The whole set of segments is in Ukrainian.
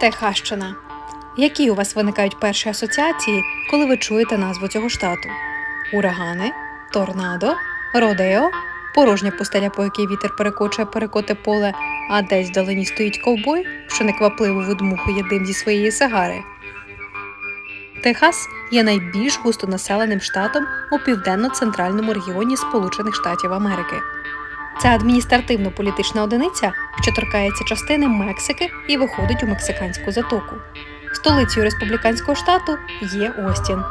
Техащина. Які у вас виникають перші асоціації, коли ви чуєте назву цього штату? Урагани, торнадо, родео, порожня пустеля, по якій вітер перекочує перекоте поле, а десь вдалині стоїть ковбой, що неквапливо видмухує дим зі своєї сигари. Техас є найбільш густонаселеним штатом у південно-центральному регіоні Сполучених Штатів Америки. Це адміністративно-політична одиниця, що торкається частини Мексики і виходить у мексиканську затоку. Столицею республіканського штату є Остін.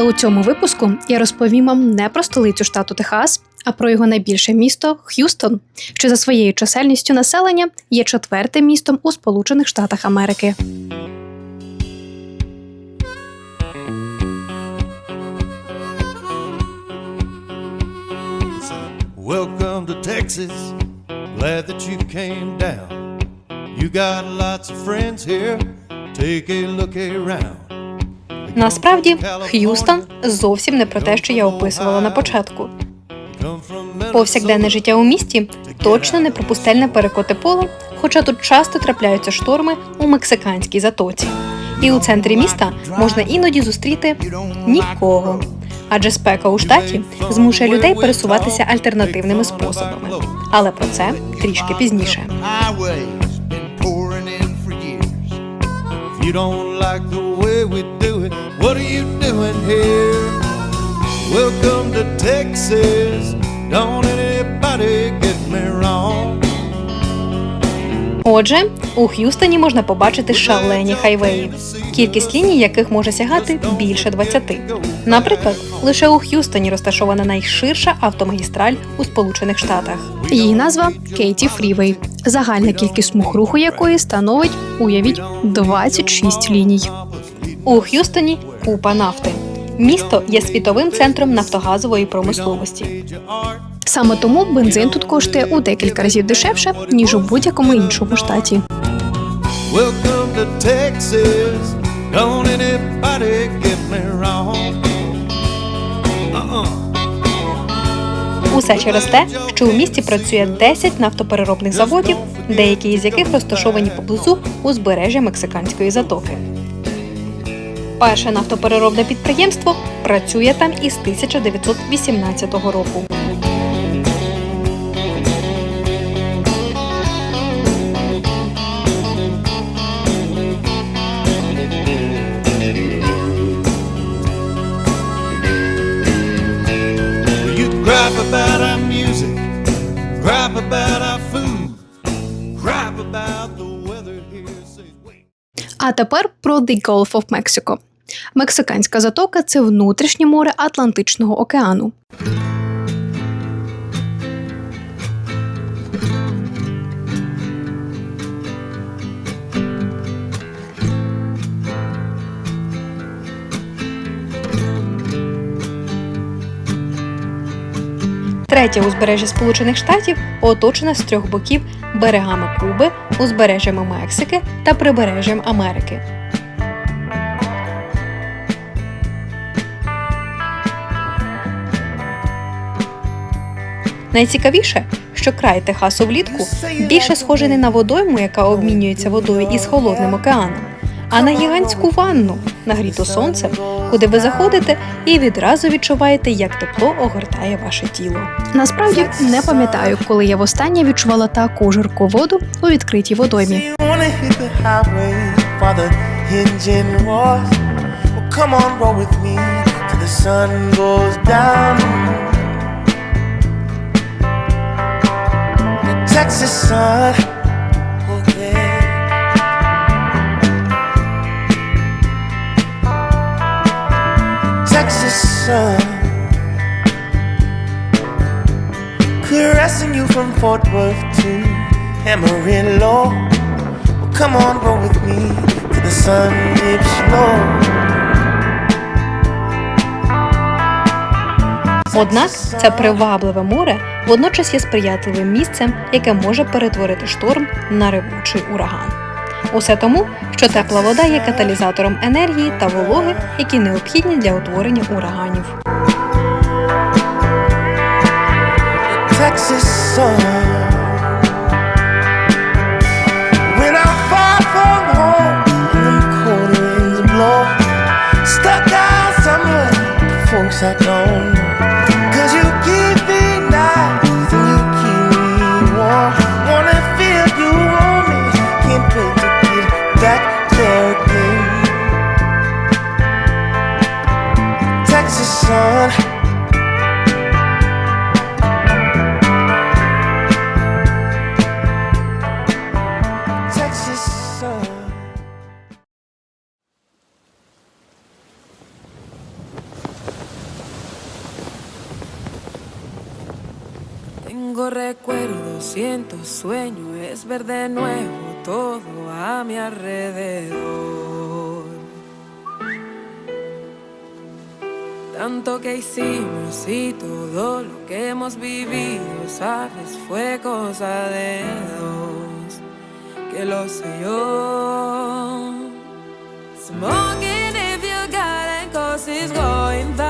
Але у цьому випуску я розповім вам не про столицю штату Техас, а про його найбільше місто Х'юстон, що за своєю чисельністю населення є четвертим містом у Сполучених Штатах Америки. Welcome to Texas. Glad that you came down. You got lots of friends here. Take a look around. Насправді, Х'юстон зовсім не про те, що я описувала на початку. Повсякденне життя у місті точно не про пустельне перекоти поле, хоча тут часто трапляються шторми у мексиканській затоці. І у центрі міста можна іноді зустріти нікого. Адже спека у штаті змушує людей пересуватися альтернативними способами. Але про це трішки пізніше. you don't like the way we do what are you doing here? Welcome to Texas. Don't anybody get me wrong. Отже, у Х'юстоні можна побачити шалені хайвеї, кількість ліній яких може сягати більше 20. Наприклад, лише у Х'юстоні розташована найширша автомагістраль у Сполучених Штатах. Її назва Кейті Фрівей, загальна кількість смуг руху якої становить, уявіть, 26 ліній. У Х'юстоні купа нафти. Місто є світовим центром нафтогазової промисловості. Саме тому бензин тут коштує у декілька разів дешевше ніж у будь-якому іншому штаті. Uh-uh. Усе через те, що у місті працює 10 нафтопереробних заводів, деякі із яких розташовані поблизу узбережжя Мексиканської затоки. Перше нафтопереробне підприємство працює там із 1918 року. А тепер про The Gulf of Mexico. Мексиканська затока це внутрішнє море Атлантичного океану. Третє узбережжя Сполучених Штатів оточене з трьох боків берегами Куби, узбережжями Мексики та прибережжям Америки. Найцікавіше, що край Техасу влітку більше схожий не на водойму, яка обмінюється водою із холодним океаном, а на гігантську ванну, нагріту сонцем, куди ви заходите і відразу відчуваєте, як тепло огортає ваше тіло. Насправді не пам'ятаю, коли я востаннє відчувала таку жарку воду у відкритій водоймі. Come on, roll with me till the sun goes down. Texas sun, oh. Texas sun, caressing you from Fort Worth to Amarillo. Well, come on, roll with me till the sun dips low. Однак це привабливе море водночас є сприятливим місцем, яке може перетворити шторм на ревучий ураган. Усе тому, що тепла вода є каталізатором енергії та вологи, які необхідні для утворення ураганів. Texas Tengo recuerdos, siento sueño, es ver de nuevo todo a mi alrededor. Tanto que hicimos y todo lo que hemos vivido, sabes, fue cosa de dos, que lo sé yo. Smoking if you got it, cause it's going down.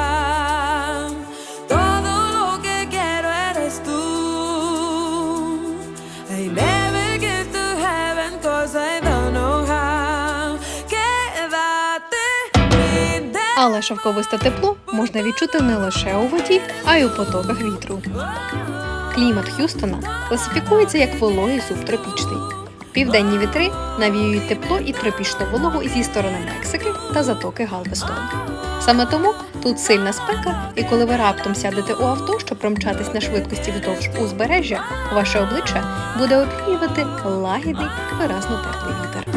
Але шовковисте тепло можна відчути не лише у воді, а й у потоках вітру. Клімат Х'юстона класифікується як вологий субтропічний. Південні вітри навіюють тепло і тропічну вологу зі сторони Мексики та затоки Галвестон. Саме тому тут сильна спека, і коли ви раптом сядете у авто, щоб промчатись на швидкості вздовж узбережжя, ваше обличчя буде опінювати лагідний, виразно теплий вітер.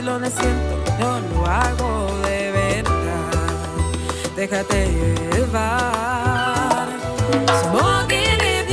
Que lo siento, yo lo hago de verdad. Déjate llevar. Smoking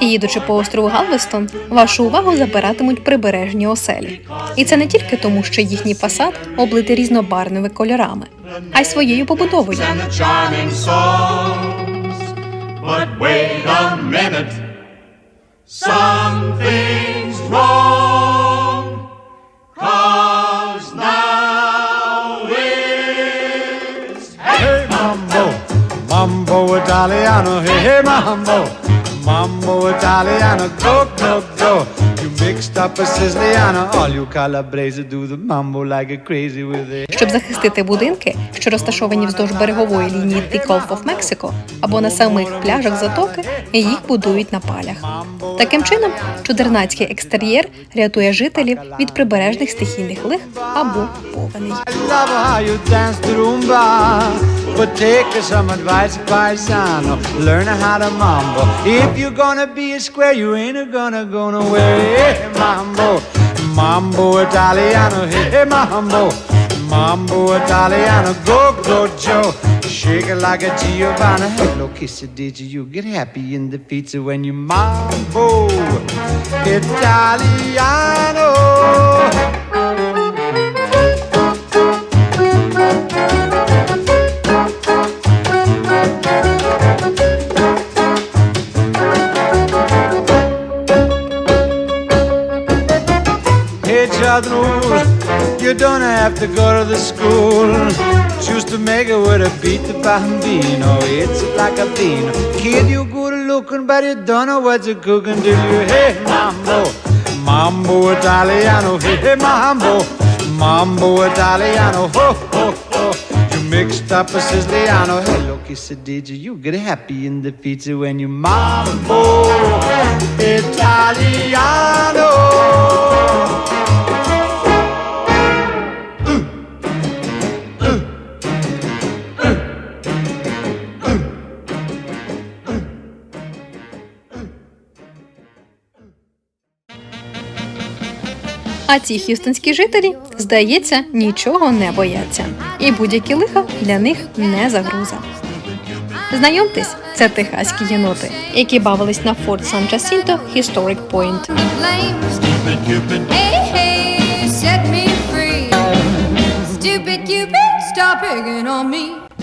Їдучи по острову Галвестон, вашу увагу забиратимуть прибережні оселі. І це не тільки тому, що їхній фасад облитий різнобарвними кольорами, а й своєю побудовою. mambo Italiano, hey, hey mambo, mambo Italiano, go, go, go. Щоб захистити будинки, що розташовані вздовж берегової лінії The Gulf of Mexico або на самих пляжах затоки, їх будують на палях. Таким чином, чудернацький екстер'єр рятує жителів від прибережних стихійних лих або повеней. But take some advice, paisano. Learn how to mambo. If you're gonna be a square, you ain't gonna go nowhere. Hey, mambo, mambo Italiano, hey, mambo, mambo Italiano. Go, go, Joe. Shake it like a Giovanna. Hello, kiss it, did you? You get happy in the pizza when you mambo Italiano. Have to go to the school. Choose to make it with a beat the bambino. It's like a bean. Kid, you good looking, but you don't know what you're cooking till you hey mambo, mambo Italiano, hey, hey mambo, mambo Italiano, ho ho ho. You mixed up a Siciliano. Hello, you? You get happy in the pizza when you mambo Italiano. А ці х'юстонські жителі, здається, нічого не бояться. І будь-які лиха для них не загроза. Знайомтесь, це техаські єноти, які бавились на Форт Сан Джасінто Historic Point.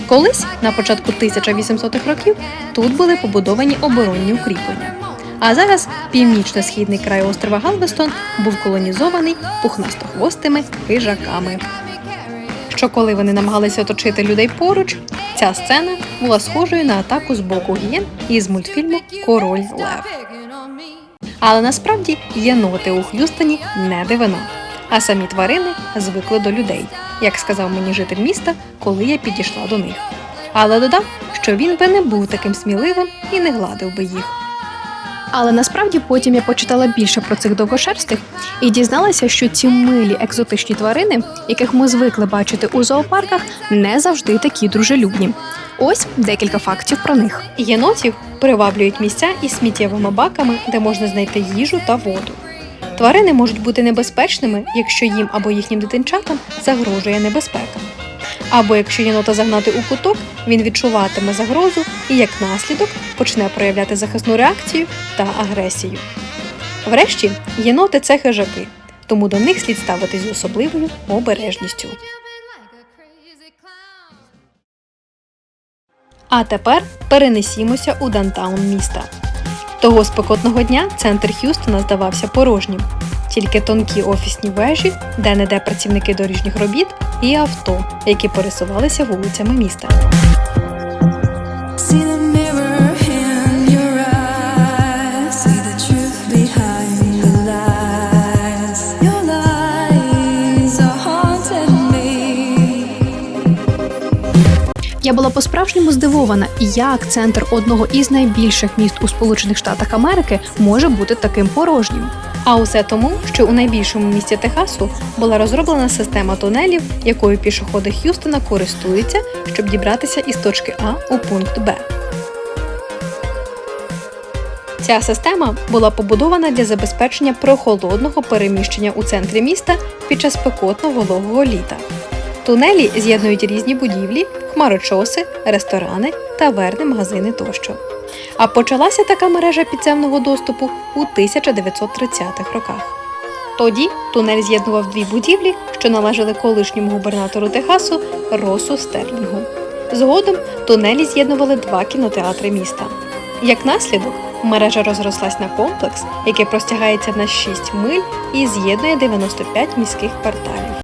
Колись, на початку 1800-х років, тут були побудовані оборонні укріплення. А зараз північно-східний край острова Галвестон був колонізований пухнастохвостими хижаками. Що коли вони намагалися оточити людей поруч, ця сцена була схожою на атаку з боку гієн із мультфільму Король Лев. Але насправді єноти у Х'юстоні не дивина. А самі тварини звикли до людей, як сказав мені житель міста, коли я підійшла до них. Але додав, що він би не був таким сміливим і не гладив би їх. Але насправді потім я почитала більше про цих довгошерстих і дізналася, що ці милі екзотичні тварини, яких ми звикли бачити у зоопарках, не завжди такі дружелюбні. Ось декілька фактів про них. Єнотів приваблюють місця із сміттєвими баками, де можна знайти їжу та воду. Тварини можуть бути небезпечними, якщо їм або їхнім дитинчатам загрожує небезпека. Або якщо єнота загнати у куток, він відчуватиме загрозу і як наслідок почне проявляти захисну реакцію та агресію. Врешті, єноти це хижаки, тому до них слід ставитись з особливою обережністю. А тепер перенесімося у дантаун міста. Того спекотного дня центр Х'юстона здавався порожнім. Тільки тонкі офісні вежі, де не де працівники доріжніх робіт і авто, які пересувалися вулицями міста. Я була по-справжньому здивована, як центр одного із найбільших міст у Сполучених Штатах Америки може бути таким порожнім. А усе тому, що у найбільшому місті Техасу була розроблена система тунелів, якою пішоходи Х'юстона користуються, щоб дібратися із точки А у пункт Б. Ця система була побудована для забезпечення прохолодного переміщення у центрі міста під час спекотного вологого літа. Тунелі з'єднують різні будівлі, хмарочоси, ресторани, таверни, магазини тощо. А почалася така мережа підземного доступу у 1930-х роках. Тоді тунель з'єднував дві будівлі, що належали колишньому губернатору Техасу Росу Стерлінгу. Згодом тунелі з'єднували два кінотеатри міста. Як наслідок, мережа розрослась на комплекс, який простягається на 6 миль і з'єднує 95 міських кварталів.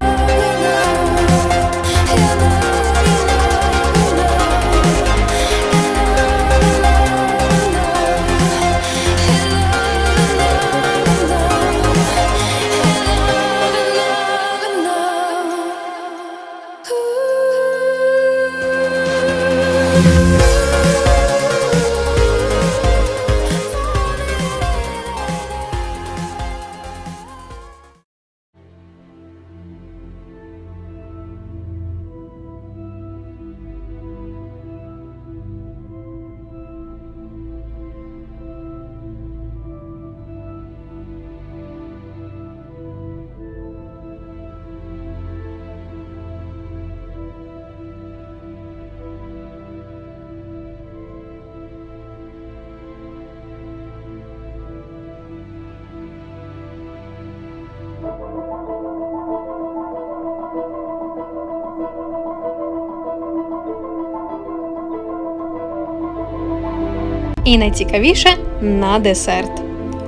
І найцікавіше на десерт.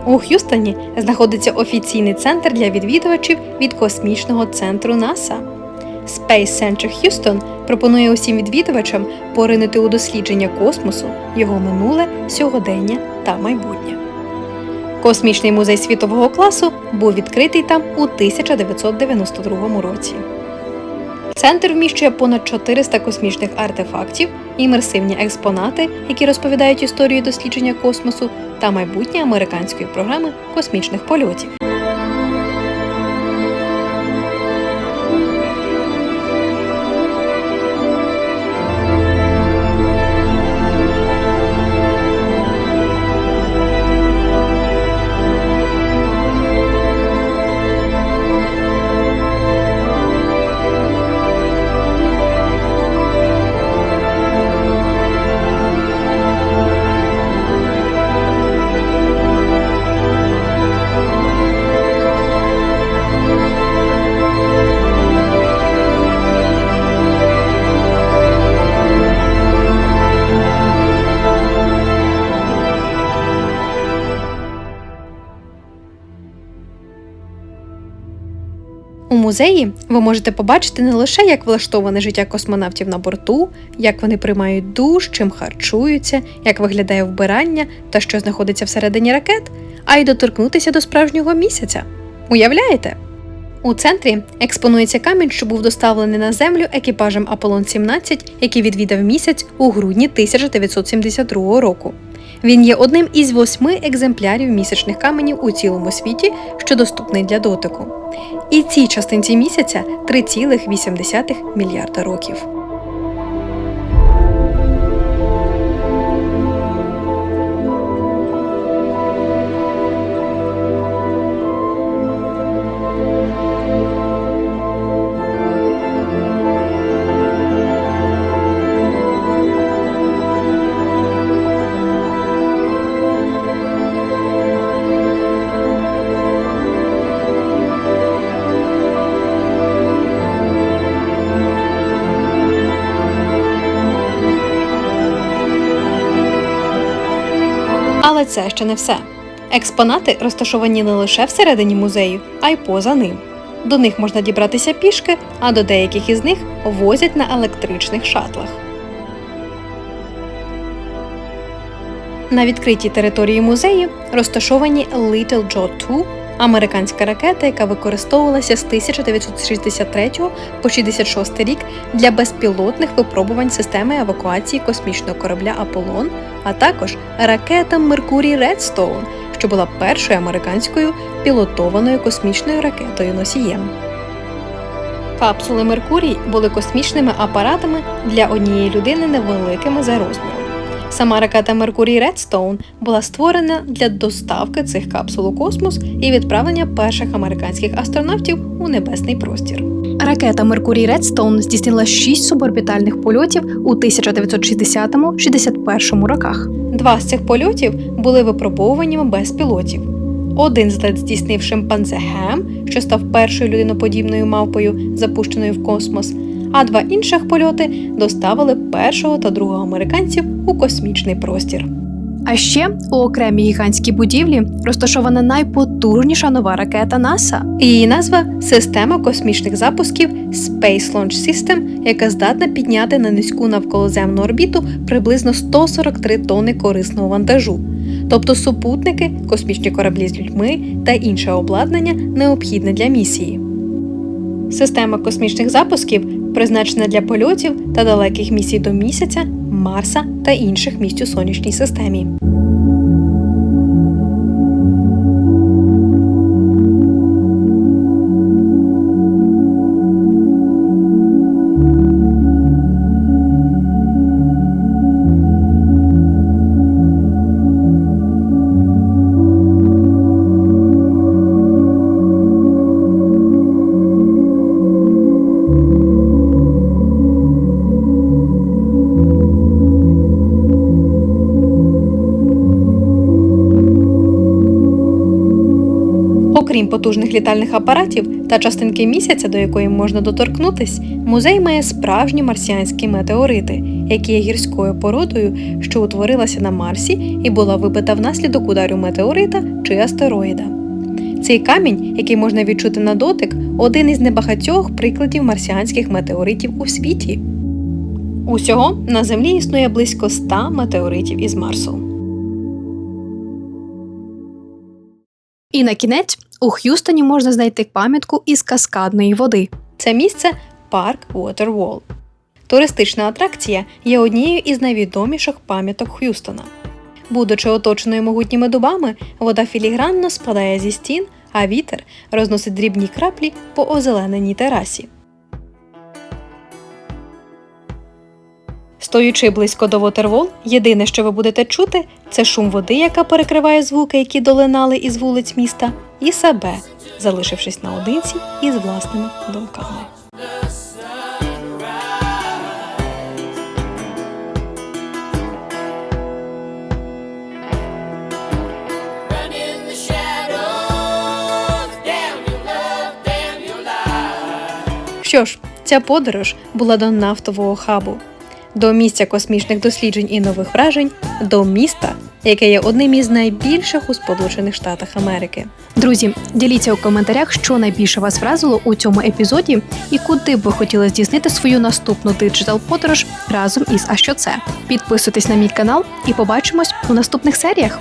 У Х'юстоні знаходиться офіційний центр для відвідувачів від космічного центру НАСА. Space Center Houston пропонує усім відвідувачам поринути у дослідження космосу, його минуле, сьогодення та майбутнє. Космічний музей світового класу був відкритий там у 1992 році. Центр вміщує понад 400 космічних артефактів, імерсивні експонати, які розповідають історію дослідження космосу та майбутнє американської програми космічних польотів. Музеї ви можете побачити не лише як влаштоване життя космонавтів на борту, як вони приймають душ, чим харчуються, як виглядає вбирання та що знаходиться всередині ракет, а й доторкнутися до справжнього місяця. Уявляєте? У центрі експонується камінь, що був доставлений на землю екіпажем Аполлон 17, який відвідав місяць у грудні 1972 року. Він є одним із восьми екземплярів місячних каменів у цілому світі, що доступний для дотику. І цій частинці місяця 3,8 мільярда років. Це ще не все. Експонати розташовані не лише всередині музею, а й поза ним. До них можна дібратися пішки, а до деяких із них возять на електричних шатлах. На відкритій території музею розташовані Little Jaw 2 американська ракета, яка використовувалася з 1963 по 66 рік для безпілотних випробувань системи евакуації космічного корабля Аполлон, а також ракета Меркурій Редстоун, що була першою американською пілотованою космічною ракетою носієм. Капсули Меркурій були космічними апаратами для однієї людини невеликими за розміром. Сама ракета Меркурій Редстоун була створена для доставки цих капсул у космос і відправлення перших американських астронавтів у небесний простір. Ракета Меркурій Редстоун здійснила 6 суборбітальних польотів у 1960-61 роках. Два з цих польотів були випробовуваннями без пілотів. Один злет здійснив шимпанзе Гем, що став першою людиноподібною мавпою, запущеною в космос, а два інших польоти доставили першого та другого американців у космічний простір. А ще у окремій гігантській будівлі розташована найпотужніша нова ракета НАСА. Її назва система космічних запусків Space Launch System, яка здатна підняти на низьку навколоземну орбіту приблизно 143 тонни корисного вантажу, тобто супутники, космічні кораблі з людьми та інше обладнання, необхідне для місії. Система космічних запусків призначена для польотів та далеких місій до місяця, Марса та інших місць у сонячній системі. Окрім потужних літальних апаратів та частинки місяця, до якої можна доторкнутись, музей має справжні марсіанські метеорити, які є гірською породою, що утворилася на Марсі і була вибита внаслідок удару метеорита чи астероїда. Цей камінь, який можна відчути на дотик, один із небагатьох прикладів марсіанських метеоритів у світі. Усього на Землі існує близько 100 метеоритів із Марсу. І на кінець у Х'юстоні можна знайти пам'ятку із каскадної води. Це місце парк Waterwall. Туристична атракція є однією із найвідоміших пам'яток Х'юстона. Будучи оточеною могутніми дубами, вода філігранно спадає зі стін, а вітер розносить дрібні краплі по озелененій терасі. Стоючи близько до Waterwall, єдине, що ви будете чути, це шум води, яка перекриває звуки, які долинали із вулиць міста, і себе, залишившись наодинці із власними думками. Що ж, ця подорож була до нафтового хабу, до місця космічних досліджень і нових вражень, до міста, яке є одним із найбільших у Сполучених Штатах Америки. Друзі, діліться у коментарях, що найбільше вас вразило у цьому епізоді, і куди б ви хотіли здійснити свою наступну диджитал подорож разом із А що це. Підписуйтесь на мій канал і побачимось у наступних серіях.